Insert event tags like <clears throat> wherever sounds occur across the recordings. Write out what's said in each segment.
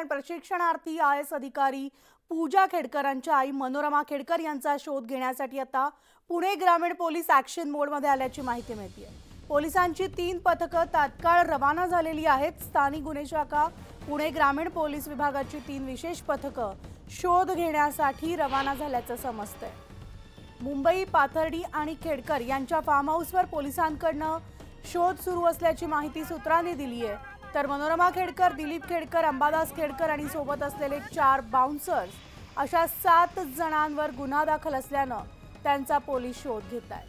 कारण प्रशिक्षणार्थी I S अधिकारी पूजा खेडकरांच्या आई मनोरमा खेडकर यांचा शोध घेण्यासाठी आता पुणे ग्रामीण पोलीस ॲक्शन मोडमध्ये आल्याची माहिती मिळते पोलिसांची तीन पथकं तात्काळ रवाना झालेली आहेत. स्थानिक गुन्हे शाखा पुणे ग्रामीण पोलीस विभागाची तीन विशेष पथकं शोध घेण्यासाठी रवाना झाल्याचं समजतंय. मुंबई पाथर्डी आणि खेडकर यांच्या फार्म हाऊसवर पोलिसांकडनं शोध सुरू असल्याची माहिती सूत्रांनी दिली आहे तर मनोरमा खेडकर दिलीप खेडकर अंबादास खेडकर आणि सोबत असलेले चार बाउन्सर्स अशा सात जणांवर गुन्हा दाखल असल्यानं त्यांचा पोलीस शोध घेत आहेत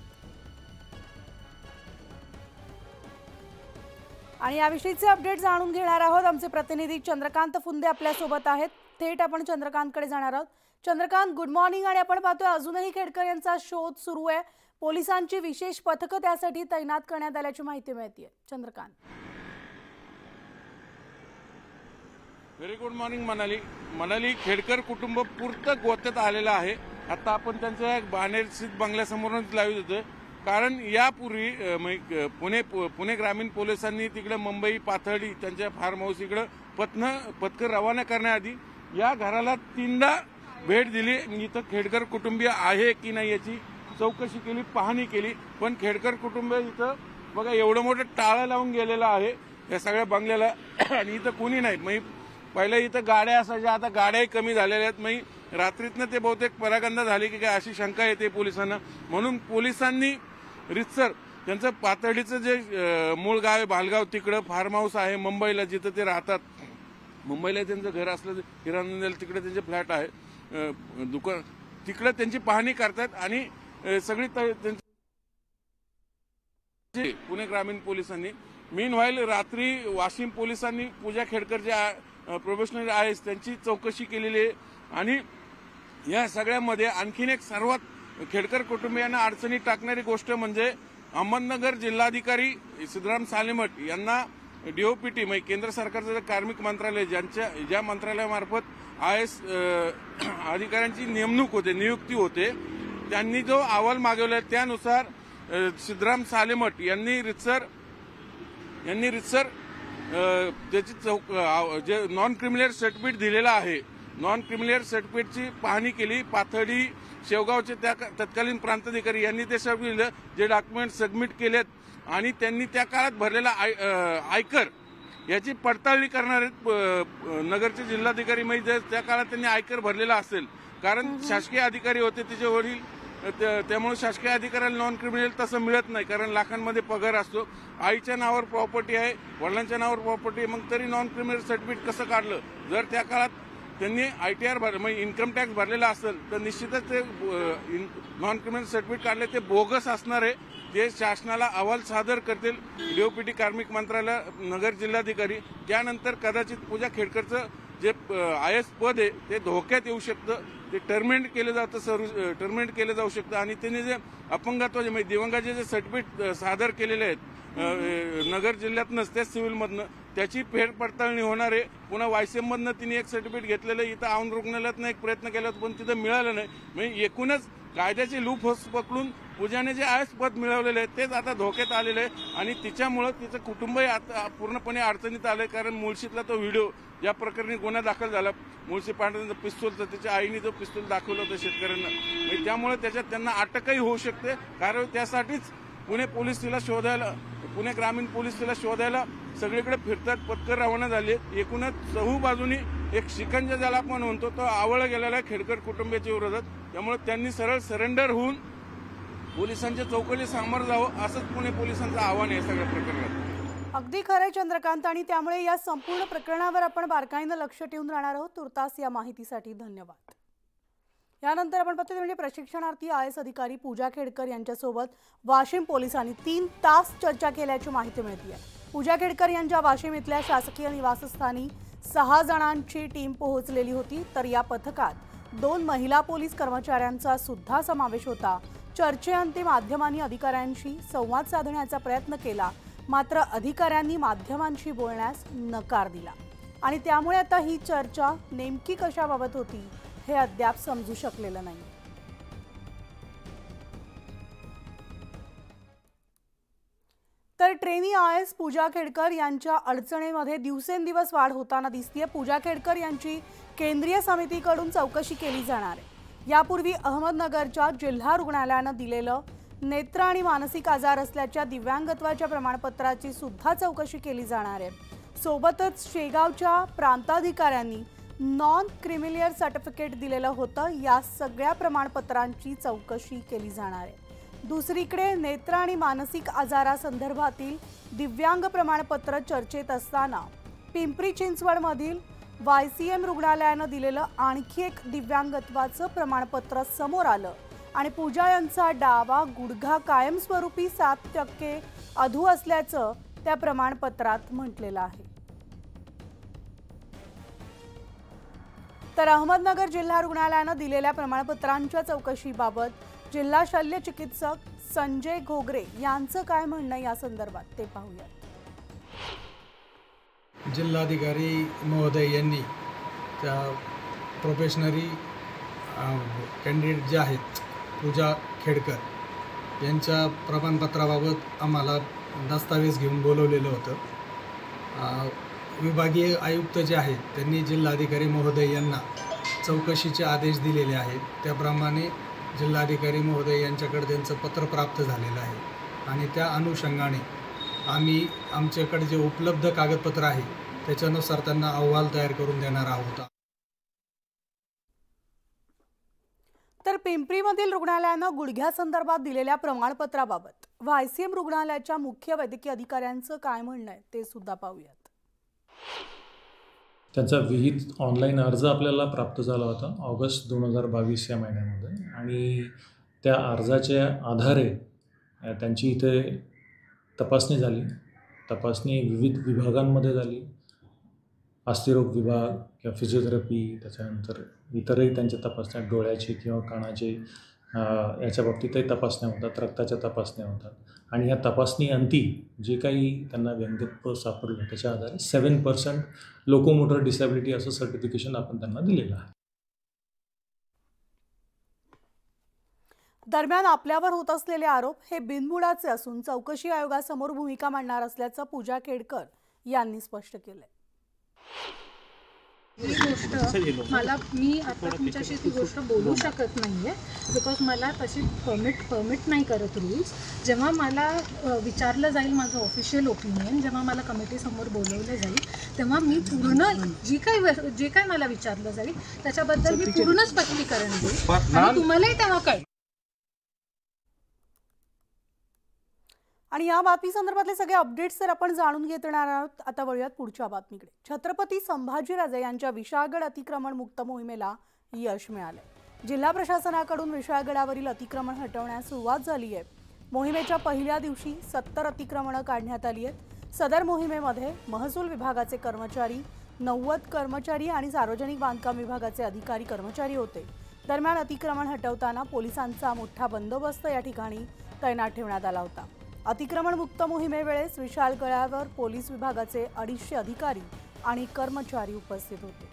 आणि याविषयीचे अपडेट जाणून घेणार आहोत. आमचे प्रतिनिधी चंद्रकांत फुंदे आपल्यासोबत आहेत. थेट आपण चंद्रकांतकडे जाणार आहोत. चंद्रकांत गुड मॉर्निंग आणि आपण पाहतोय अजूनही खेडकर यांचा शोध सुरू आहे. पोलिसांची विशेष पथकं त्यासाठी तैनात करण्यात आल्याची माहिती मिळते Chandrakant. Very good morning Manali. Manali Khedkar कुटुंब पुरतं गोत्यात आलेलं आहे. आता आपण त्यांच्या बाणेर स्थित बंगल्यासमोरच लावित होतो कारण यापूर्वी पुणे पुणे ग्रामीण पोलिसांनी तिकडे मुंबई पाथर्डी त्यांच्या फार्म हाऊस इकडं पथनं पथकं रवाना करण्याआधी या घराला तीनदा भेट दिली. इथं खेडकर कुटुंबीय आहे की नाही याची चौकशी केली पाहणी केली. पण खेडकर कुटुंब इथं बघा एवढं मोठं टाळं लावून गेलेलं आहे या सगळ्या बंगल्याला. आणि इथं कोणी नाही. मग पहिले इथं गाड्या असायच्या आता गाड्याही कमी झालेल्या आहेत. मग रात्रीतनं ते बहुतेक परागंदा झाली की काय अशी शंका येते पोलिसांना. म्हणून पोलिसांनी रितसर त्यांचं पातळीचं जे मूळ गाव आहे बालगाव तिकडं फार्म हाऊस आहे मुंबईला जिथं ते राहतात. मुंबईला त्यांचं घर असलं हिरानंद तिकडे त्यांचे फ्लॅट आहे. दुकान तिकडं त्यांची पाहणी करतात आणि सगळी त- त्यांची पुणे ग्रामीण पोलिसांनी. मीन व्हाईल रात्री वाशिम पोलिसांनी पूजा खेडकर जे प्रोफेशनल आहेत त्यांची चौकशी केलेली आहे. आणि या सगळ्यामध्ये आणखीन एक सर्वात खेडकर कुटुंबियांना अडचणीत टाकणारी गोष्ट म्हणजे अहमदनगर जिल्हाधिकारी सिद्धराम सालेमठ यांना डीओपीटी म्हणजे केंद्र सरकारचं जे कार्मिक मंत्रालय ज्यांच्या ज्या मंत्रालयामार्फत आय एस <clears throat> अधिकाऱ्यांची नेमणूक होते नियुक्ती होते त्यांनी जो अहवाल मागवला त्यानुसार सिद्धराम सालेमठ यांनी रितसर यांनी रितसर त्याची चौक जे नॉन क्रिमिनल सर्टिफिकेट दिलेलं आहे नॉन क्रिमिनल सर्टिफिकेटची पाहणी केली. पाथर्डी शेवगावचे त्या तत्कालीन प्रांताधिकारी यांनी ते सबमिट जे डॉक्युमेंट सबमिट केलेत. आणि त्यांनी त्या काळात भरलेला आय- आयकर याची पडताळणी करणारे नगरचे जिल्हाधिकारी म्हणजे त्या काळात त्यांनी आयकर भरलेला असेल. कारण शासकीय अधिकारी होते तिचे वडील त्यामुळे शासकीय अधिकाऱ्याला नॉन क्रिमिनल तसं मिळत नाही कारण लाखांमध्ये पगार असतो. आईच्या नावावर प्रॉपर्टी आहे वडिलांच्या नावावर प्रॉपर्टी आहे मग तरी नॉन क्रिमिनल सर्टिफिकेट कसं काढलं? जर त्या काळात त्यांनी आयटीआर भर म्हणजे इन्कम टॅक्स भरलेला असेल तर निश्चितच ते नॉन क्रिमिनल सर्टिफिकेट काढले. ते बोगस असणार आहे. ते शासनाला अहवाल सादर करतील. डीओपीटी कार्मिक मंत्रालय नगर जिल्हाधिकारी. त्यानंतर कदाचित पूजा खेडकरचं जे आय एस पद आहे ते धोक्यात येऊ शकतं ते टर्मिनेट केलं जातं सर्व टर्मिनेट केलं जाऊ शकतं. आणि त्यांनी जे अपंगत्वाचे म्हणजे दिवंगाचे जे सर्टिफिकेट सादर केलेले आहेत नगर जिल्ह्यातनंच त्या सिव्हिलमधनं त्याची फेरपडताळणी होणार आहे. पुन्हा वायसीएममधनं तिने एक सर्टिफिकेट घेतलेलं आहे. इथं आऊन रुग्णालयातनं एक प्रयत्न केला होता, पण तिथं मिळालं नाही. म्हणजे एकूणच कायद्याचे लूप होस पकडून पूजाने जे आयस पद मिळवलेले आहे तेच आता धोक्यात आलेलं आहे. आणि तिच्यामुळं तिचं कुटुंबही आता पूर्णपणे अडचणीत आलंय कारण मुळशीतला तो व्हिडिओ या प्रकरणी गुन्हा दाखल झाला. मुळशी पांढऱ्यांचा पिस्तूलचा त्याच्या आईने जो पिस्तूल दाखवलं होतं शेतकऱ्यांना. म्हणजे त्यामुळे त्याच्यात त्यांना अटकही होऊ शकते. कारण त्यासाठीच पुणे पोलीस तिला शोधायला पुणे ग्रामीण पोलीस त्याला शोधायला सगळीकडे फिरतात पत्कर रवाना झाले. एकूणच चहू बाजूनी एक शिकंजा ज्याला आपण म्हणतो तो आवळ गेलेला आहे खेडकर कुटुंबियाच्या विरोधात. त्यामुळे त्यांनी सरळ सरेंडर होऊन पोलिसांच्या चौकशी सामोरं जावं असंच पुणे पोलिसांचं आव्हान आहे सगळ्या प्रकरणात. अगदी खरंय चंद्रकांत आणि त्यामुळे या संपूर्ण प्रकरणावर आपण बारकाईनं लक्ष ठेवून राहणार आहोत. तुर्तास या माहितीसाठी धन्यवाद. यानंतर आपण पाहतो म्हणजे प्रशिक्षणार्थी आय एस अधिकारी पूजा खेडकर यांच्यासोबत वाशिम पोलिसांनी तीन तास चर्चा केल्याची माहिती मिळते पूजा खेडकर यांच्या वाशिम इथल्या शासकीय निवासस्थानी सहा जणांची टीम पोहोचलेली होती तर या पथकात दोन महिला पोलीस कर्मचाऱ्यांचा सुद्धा समावेश होता. चर्चेअंती माध्यमांनी अधिकाऱ्यांशी संवाद साधण्याचा प्रयत्न केला मात्र अधिकाऱ्यांनी माध्यमांशी बोलण्यास नकार दिला. आणि त्यामुळे आता ही चर्चा नेमकी कशाबाबत होती हे अद्याप समजू शकलेलं नाही. तर trainee I S Puja Khedkar यांच्या अडचणीमध्ये दिवसेंदिवस वाढ होताना दिसतीये. पूजा खेडकर यांची केंद्रीय समितीकडून चौकशी केली जाणार आहे. यापूर्वी अहमदनगरच्या जिल्हा रुग्णालयानं दिलेलं नेत्र आणि मानसिक आजार असल्याच्या दिव्यांगत्वाच्या प्रमाणपत्राची सुद्धा चौकशी केली जाणार आहे. सोबतच शेगावच्या प्रांताधिकाऱ्यांनी नॉन क्रिमिलियर सर्टिफिकेट दिलेलं होतं. या सगळ्या प्रमाणपत्रांची चौकशी केली जाणार आहे. दुसरीकडे नेत्र आणि मानसिक आजारासंदर्भातील दिव्यांग प्रमाणपत्र चर्चेत असताना पिंपरी चिंचवडमधील वाय सी एम रुग्णालयानं दिलेलं आणखी एक दिव्यांगत्वाचं प्रमाणपत्र समोर आलं आणि पूजा यांचा डावा गुडघा कायमस्वरूपी सात टक्के अधू असल्याचं त्या प्रमाणपत्रात म्हटलेलं आहे. तर अहमदनगर जिल्हा रुग्णालयानं दिलेल्या प्रमाणपत्रांच्या चौकशीबाबत जिल्हा शल्य चिकित्सक संजय घोगरे यांचं काय म्हणणं या संदर्भात ते पाहूया जिल्हाधिकारी महोदय यांनी त्या प्रोफेशनरी कॅन्डिडेट जे आहेत पूजा खेडकर यांच्या प्रमाणपत्राबाबत आम्हाला दस्तावेज घेऊन बोलवलेलं होतं. विभागीय आयुक्त जे आहेत त्यांनी जिल्हाधिकारी महोदय यांना चौकशीचे आदेश दिलेले आहेत. त्याप्रमाणे जिल्हाधिकारी महोदय यांच्याकडे त्यांचं पत्र प्राप्त झालेलं आहे. आणि त्या अनुषंगाने आम्ही आमच्याकडे जे उपलब्ध कागदपत्र आहे त्याच्यानुसार त्यांना अहवाल तयार करून देणार आहोत. तर पिंपरीमधील रुग्णालयानं गुडघ्यासंदर्भात दिलेल्या प्रमाणपत्राबाबत वायसीएम रुग्णालयाच्या मुख्य वैद्यकीय अधिकाऱ्यांचं काय म्हणणं आहे ते सुद्धा पाहूयात. त्यांचा विहित ऑनलाईन अर्ज आपल्याला प्राप्त झाला होता ऑगस्ट दोन हजार बावीस या महिन्यामध्ये. आणि त्या अर्जाच्या आधारे त्यांची इथे तपासणी झाली. तपासणी विविध विभागांमध्ये झाली. अस्थिरोग विभाग किंवा फिजिओथेरपी त्याच्यानंतर इतरही त्यांच्या तपासण्या डोळ्याची किंवा कानाचे याच्या बाबतीतही तपासण्या होतात रक्ताच्या तपासण्या होतात. आणि ह्या तपासणी अंती जे काही त्यांना व्यंगत्व सापडलं त्याच्या आधारे सेवन पर्सेंट लोकोमोटर डिसॅबिलिटी असं सर्टिफिकेशन आपण त्यांना दिलेलं आहे. दरम्यान आपल्यावर होत असलेले आरोप हे बिनबुडाचे असून चौकशी आयोगासमोर भूमिका मांडणार असल्याचं पूजा केडकर यांनी स्पष्ट केलंय. ही गोष्ट मला मी आता तुमच्याशी ती गोष्ट बोलू शकत नाहीये. बिकॉज मला तशी परमिट परमिट नाही करत रूल्स जेव्हा मला विचारलं जाईल माझं ऑफिशियल ओपिनियन जेव्हा मला कमिटीसमोर बोलवलं जाईल तेव्हा मी पूर्ण जी वे- जे काय मला विचारलं जाईल त्याच्याबद्दल मी पूर्ण स्पष्टीकरण देईल. आणि तुम्हालाही तेव्हा कळेल. आणि या बातमी संदर्भातले सगळे अपडेट्स तर आपण जाणून घेतणार आहोत. आता वळूयात पुढच्या बातमीकडे. छत्रपती संभाजीराजे यांच्या विशाळगड अतिक्रमण मुक्त मोहिमेला यश मिळालंय. जिल्हा प्रशासनाकडून विशाळगडावरील अतिक्रमण हटवण्यास सुरुवात झाली आहे मोहिमेच्या पहिल्या दिवशी सत्तर अतिक्रमणं काढण्यात आली आहेत. सदर मोहिमेमध्ये महसूल विभागाचे कर्मचारी नव्वद कर्मचारी आणि सार्वजनिक बांधकाम विभागाचे अधिकारी कर्मचारी होते. दरम्यान अतिक्रमण हटवताना पोलिसांचा मोठा बंदोबस्त या ठिकाणी तैनात ठेवण्यात आला होता. अतिक्रमण मुक्त मोहिमेवेळेस गळ्यावर पोलीस विभागाचे अडीचशे अधिकारी आणि कर्मचारी उपस्थित होते.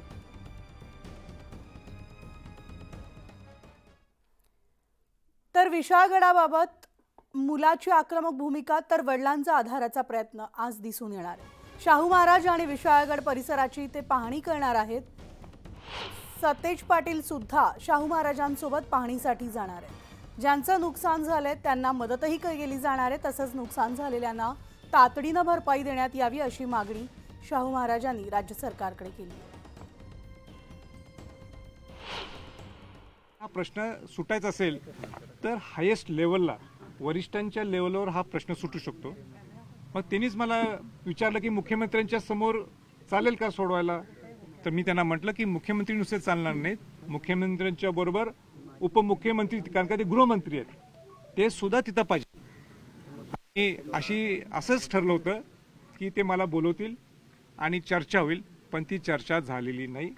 तर विशाळगडाबाबत मुलाची आक्रमक भूमिका तर वडिलांचा आधाराचा प्रयत्न आज दिसून येणार आहे. शाहू महाराज आणि विशाळगड परिसराची ते पाहणी करणार आहेत. सतेज पाटील सुद्धा शाहू महाराजांसोबत पाहणीसाठी जाणार आहे ज्यांचं नुकसान झालंय त्यांना मदतही केली जाणार आहे. तसंच नुकसान झालेल्यांना तातडीनं भरपाई देण्यात यावी अशी मागणी शाहू महाराजांनी राज्य सरकारकडे केली. हा प्रश्न सुटायचा असेल तर हायेस्ट लेवलला वरिष्ठांच्या लेवलवर हा प्रश्न सुटू शकतो. मग त्यांनीच मला विचारलं की मुख्यमंत्र्यांच्या समोर चालेल का सोडवायला? तर मी त्यांना म्हटलं की मुख्यमंत्री नुसते चालणार नाहीत. मुख्यमंत्र्यांच्या बरोबर उपमुख्यमंत्री कारण का ते गृहमंत्री आहेत ते सुद्धा तिथं पाहिजे. आणि अशी असंच ठरलं होतं की ते मला बोलवतील आणि चर्चा होईल पण ती चर्चा झालेली नाही.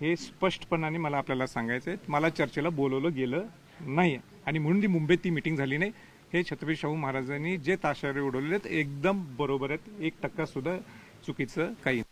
हे स्पष्टपणाने मला आपल्याला सांगायचं आहे. मला चर्चेला बोलवलं गेलं नाही आणि म्हणून ती मुंबईत ती मिटिंग झाली नाही. हे छत्रपती शाहू महाराजांनी जे ताशारे उडवलेले आहेत एकदम बरोबर आहेत. एक टक्का सुद्धा चुकीचं काही